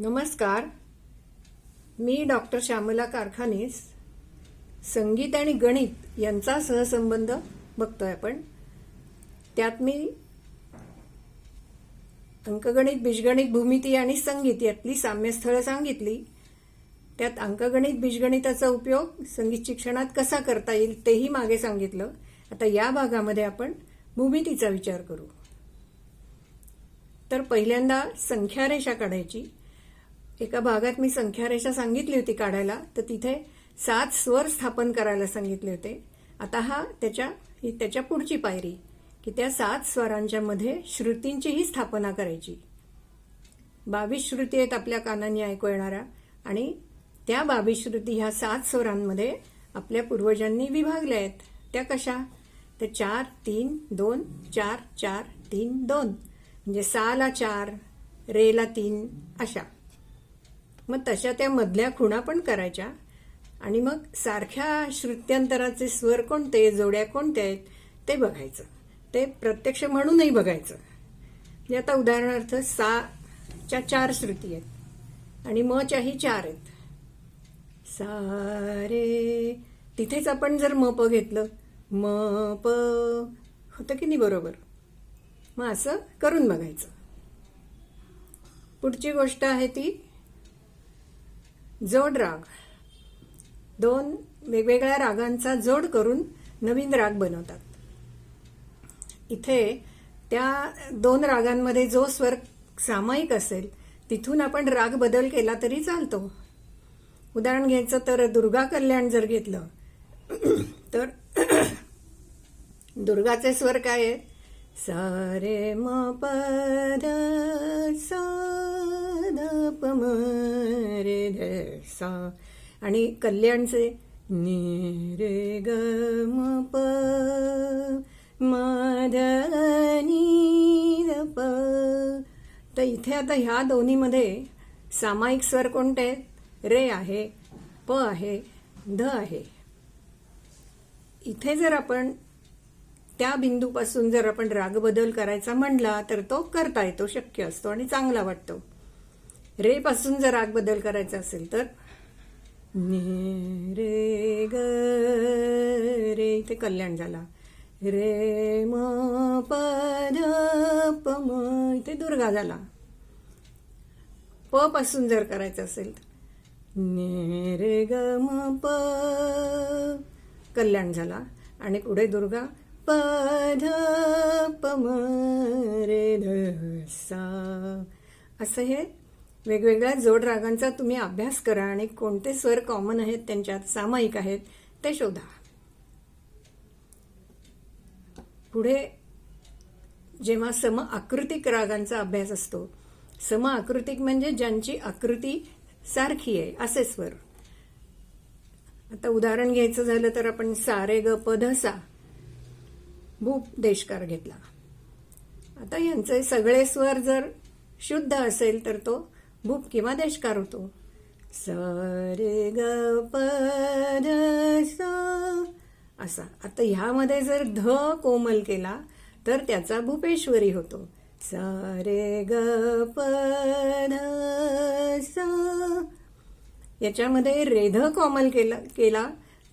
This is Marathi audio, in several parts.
नमस्कार. मी डॉक्टर श्यामला कारखानेस संगीत आणि गणित यांचा सहसंबंध बघतोय आपण. त्यात मी अंकगणित बीजगणित भूमिती आणि संगीत यातली साम्यस्थळं सांगितली. त्यात अंकगणित बीजगणिताचा उपयोग संगीत शिक्षणात कसा करता येईल तेही मागे सांगितलं. आता या भागामध्ये आपण भूमितीचा विचार करू. तर पहिल्यांदा संख्यारेषा काढायची. एका भागात मी संख्यारेषा सांगितली होती काढायला तर तिथे सात स्वर स्थापन करायला सांगितले होते. आता हा त्याच्या ही त्याच्या पुढची पायरी की त्या सात स्वरांच्या मध्ये श्रुतींचीही स्थापना करायची. बावीस श्रुती आहेत आपल्या कानांनी ऐकू येणाऱ्या आणि त्या बावीस श्रुती ह्या सात स्वरांमध्ये आपल्या पूर्वजांनी विभागल्या आहेत. त्या कशा? तर चार तीन दोन चार चार तीन दोन. म्हणजे साला चार रेला तीन अशा. मग तशा त्या मधल्या खुणा पण करायच्या. आणि मग सारख्या श्रुत्यंतराचे स्वर कोणते जोड्या कोणत्या आहेत ते बघायचं. ते प्रत्यक्ष म्हणूनही बघायचं. म्हणजे आता उदाहरणार्थ साच्या चार श्रुती आहेत. आणि मच्याही चार आहेत. सारे तिथेच आपण जर म प घेतलं. म प होतं की नाही बरोबर? मग असं करून बघायचं. पुढची गोष्ट आहे ती जोड राग. दोन वेगवेगळ्या रागांचा जोड करून नवीन राग बनवतात. इथे त्या दोन रागांमध्ये जो स्वर सामायिक असेल तिथून आपण राग बदल केला तरी चालतो. उदाहरण घ्यायचं तर दुर्गा कल्याण जर घेतलं तर दुर्गाचे स्वर काय आहेत? सारे म पद सा पमरे रे ध सा आणि कल्याणचे नि रे ग म प प तर इथे आता ह्या दोन्हीमध्ये सामायिक स्वर कोणते? आहेत रे आहे प आहे ध आहे. इथे जर आपण त्या बिंदूपासून जर आपण राग बदल करायचा म्हणला तर तो करता येतो शक्य असतो आणि चांगला वाटतो. रे पासून जर राग बदल करायचा असेल तर? नि रे ग रे इथे कल्याण झाला. रे म प ध प म इथे दुर्गा झाला. प पासून जर करायचं असेल ने नि रे ग म प कल्याण झाला. आणि पुढे दुर्गा प ध प म रे ध सा. असं हे वेगवेगळ्या जोड रागांचा तुम्ही अभ्यास करा आणि कोणते स्वर कॉमन आहेत त्यांच्यात सामायिक आहेत ते शोधा. पुढे जेव्हा सम आकृतिक रागांचा अभ्यास असतो सम आकृतिक म्हणजे ज्यांची आकृती सारखी आहे असे स्वर. आता उदाहरण घ्यायचं झालं तर आपण सारे ग प भूप देशकार घेतला. आता यांचे सगळे स्वर जर शुद्ध असेल तर तो भूप किंवा देशकार होतो. स रे ग प ध असा. आता ह्यामध्ये जर ध कोमल केला तर त्याचा भूपेश्वरी होतो. स रे ग प ध सा याच्यामध्ये रेध कोमल केला केला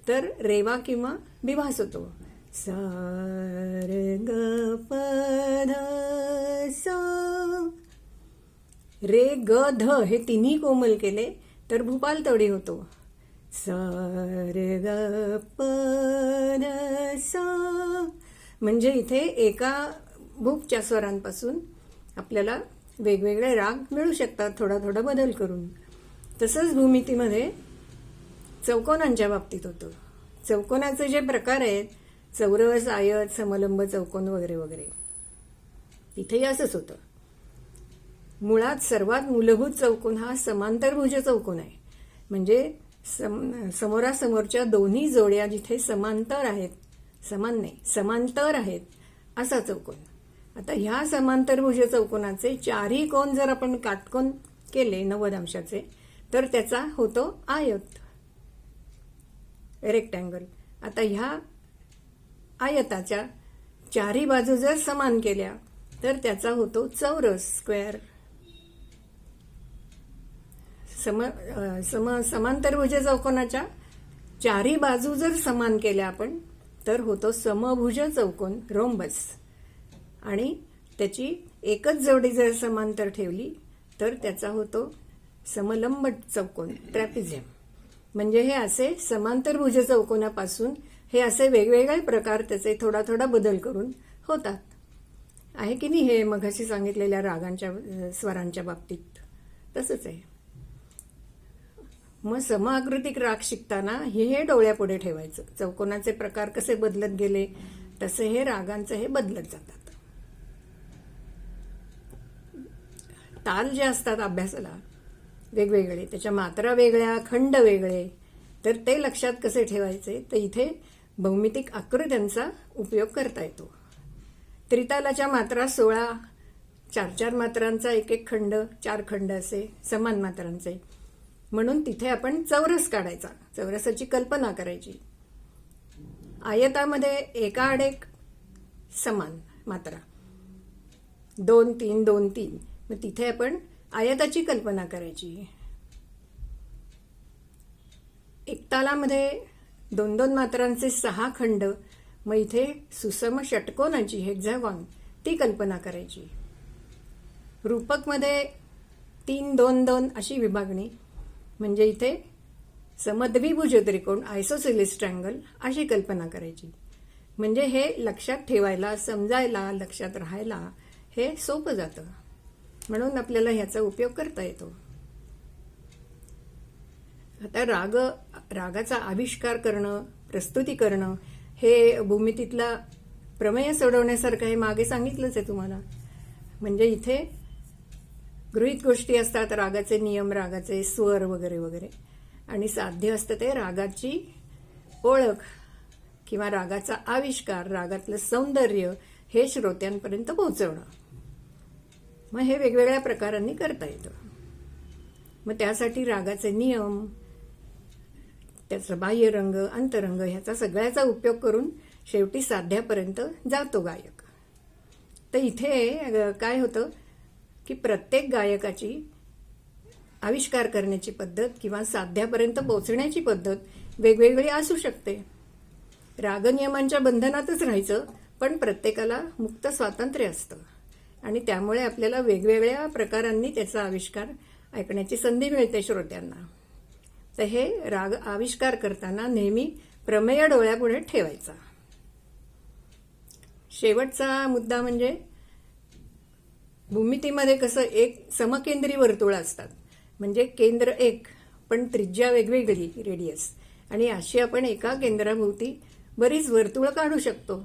तर रेवा किंवा विभास होतो. स रे ग प ध सा रे ग ध हे तिन्ही कोमल केले तर भूपाल तडी होतो. स. रे ग प म्हणजे इथे एका भूपच्या स्वरांपासून आपल्याला वेगवेगळे राग मिळू शकतात थोडा थोडा बदल करून. तसंच भूमितीमध्ये चौकोनांच्या बाबतीत होतं. चौकोनाचे जे प्रकार आहेत चौरस आयत समलंब चौकोन वगैरे वगैरे. तिथेही असंच होतं. मुळात सर्वात मूलभूत चौकोन हा समांतरभुज चौकोन आहे. म्हणजे सम समोरासमोरच्या दोन्ही जोड्या जिथे समांतर आहेत समान नाही समांतर आहेत असा चौकोन. आता ह्या समांतरभुज चौकोनाचे चारही कोण जर आपण काटकोन केले नव्वद अंशाचे तर त्याचा होतो आयत. रेक्टँगल. आता ह्या आयताच्या चारही बाजू जर समान केल्या तर त्याचा होतो चौरस स्क्वेअर. सम सम समांतरभुज चौकोनाच्या चारी बाजू जर समान केल्या आपण तर होतो समभुज चौकोन रोम्बस आणि त्याची एकच जोडी जर समांतर ठेवली तर त्याचा होतो समलंब चौकोन ट्रॅपिझियम. म्हणजे हे असे समांतर भुज चौकोनापासून हे असे वेगवेगळे प्रकार त्याचे थोडा थोडा बदल करून होतात. आहे की नाही हे मघाशी सांगितलेल्या रागांच्या स्वरांच्या बाबतीत? तसंच आहे. मग समआकृतिक राग शिकताना हे हे डोळ्यापुढे ठेवायचं. चौकोनाचे प्रकार कसे बदलत गेले तसे हे रागांचे हे बदलत जातात. ताल जे असतात अभ्यासाला वेगवेगळे त्याच्या मात्रा वेगळ्या खंड वेगळे तर ते लक्षात कसे ठेवायचे तर इथे भौमितिक आकृत्यांचा उपयोग करता येतो. त्रितालाच्या मात्रा सोळा चार चार मात्रांचा एक एक खंड चार खंड असे समान मात्रांचे. म्हणून तिथे आपण चौरस काढायचा. चौरसाची कल्पना करायची. आयतामध्ये एका आड एक समान मात्रा. दोन तीन दोन तीन. मग तिथे आपण आयताची कल्पना करायची. एकतालामध्ये दोन दोन मात्रांचे सहा खंड मग इथे सुसम षटकोनाची हेक्झॅगॉन ती कल्पना करायची. रूपकमध्ये तीन दोन दोन अशी विभागणी. म्हणजे इथे समद्विभुज त्रिकोण आयसोसिलिस ट्रँगल अशी कल्पना करायची. म्हणजे हे लक्षात ठेवायला समजायला लक्षात राहायला हे सोपं जातं. म्हणून आपल्याला ह्याचा उपयोग करता येतो. आता राग रागाचा आविष्कार करणं प्रस्तुती करणं हे भूमितीतला प्रमेय सोडवण्यासारखं हे मागे सांगितलंच आहे तुम्हाला. म्हणजे इथे गृहित गोष्टी असतात रागाचे नियम रागाचे स्वर वगैरे वगैरे. आणि साध्य असतं ते रागाची ओळख किंवा रागाचा आविष्कार रागातलं सौंदर्य हे श्रोत्यांपर्यंत पोहोचवणं. मग हे वेगवेगळ्या प्रकारांनी करता येतं. मग त्यासाठी रागाचे नियम त्याचा बाह्यरंग अंतरंग ह्याचा सगळ्याचा उपयोग करून शेवटी साध्यापर्यंत जातो गायक. तर इथे काय होतं? की प्रत्येक गायकाची आविष्कार करण्याची पद्धत किंवा साध्यापर्यंत पोहोचण्याची पद्धत वेगवेगळी असू शकते. रागनियमांच्या बंधनातच राहायचं पण प्रत्येकाला मुक्त स्वातंत्र्य असतं. आणि त्यामुळे आपल्याला वेगवेगळ्या प्रकारांनी त्याचा आविष्कार ऐकण्याची संधी मिळते श्रोत्यांना. तर हे राग आविष्कार करताना नेहमी प्रमेय डोळ्यापुढे ठेवायचा. शेवटचा मुद्दा म्हणजे भूमितीमध्ये कसं एक समकेंद्री वर्तुळ असतात. म्हणजे केंद्र एक पण त्रिज्या वेगवेगळी रेडियस आणि अशी आपण एका केंद्राभोवती बरीच वर्तुळ काढू शकतो.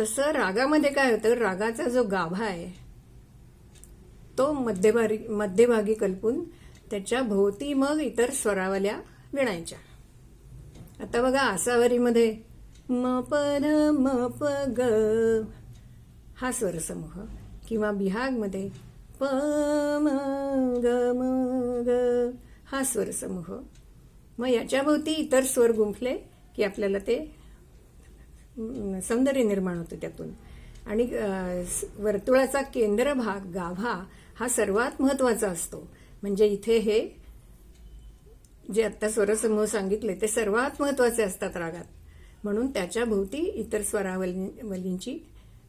तसं रागामध्ये काय होतं? रागाचा जो गाभा आहे तो मध्यभागी मध्यभागी कल्पून त्याच्या भोवती मग इतर स्वरावल्या विणायच्या. आता बघा आसावरीमध्ये म प म प ग हा स्वरसमूह. किंवा बिहागमध्ये प म ग म ग हा स्वरसमूह मग याच्याभोवती इतर स्वर गुंफले की आपल्याला ते सौंदर्य निर्माण होतं त्यातून. आणि वर्तुळाचा केंद्र भाग गाभा हा सर्वात महत्त्वाचा असतो. म्हणजे इथे हे जे आत्ता स्वरसमूह सांगितले ते सर्वात महत्त्वाचे असतात रागात. म्हणून त्याच्या भोवती इतर स्वरावलींची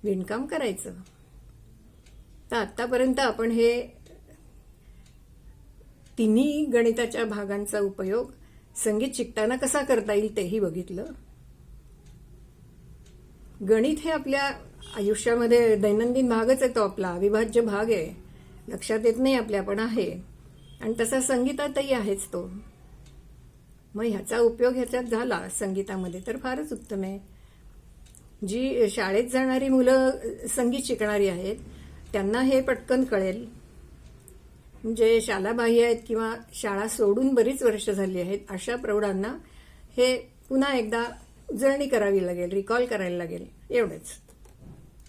विणकाम करायचं. तर आतापर्यंत आपण हे तिन्ही गणिताच्या भागांचा उपयोग संगीत शिकताना कसा करता येईल तेही बघितलं. गणित हे आपल्या आयुष्यामध्ये दैनंदिन भागच आहे तो आपला. अविभाज्य भाग आहे. लक्षात येत नाही आपल्या पण आहे. आणि तसा संगीतातही आहेच तो. मग ह्याचा उपयोग ह्याच्यात झाला संगीतामध्ये तर फारच उत्तम आहे. जी शाळेत जाणारी मुलं संगीत शिकणारी आहेत त्यांना हे पटकन कळेल. म्हणजे शालाबाह्य आहेत किंवा शाळा सोडून बरीच वर्ष झाली आहेत अशा प्रौढांना हे पुन्हा एकदा उजळणी करावी लागेल रिकॉल करायला लागेल एवढंच.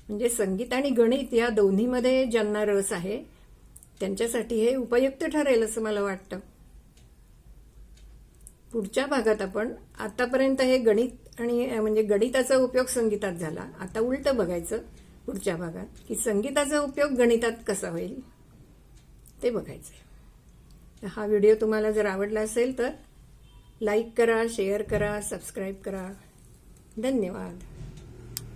म्हणजे संगीत आणि गणित या दोन्हीमध्ये ज्यांना रस आहे त्यांच्यासाठी हे उपयुक्त ठरेल असं मला वाटतं. पुढच्या भागात आपण आतापर्यंत हे गणित आणि म्हणजे गणिताचा उपयोग संगीतात झाला. आता उलटं बघायचं पुढच्या भागात की संगीताचा उपयोग गणितात कसा होईल ते बघायचं हा व्हिडिओ तुम्हाला जर आवडला असेल तर लाईक करा शेअर करा सबस्क्राईब करा. धन्यवाद.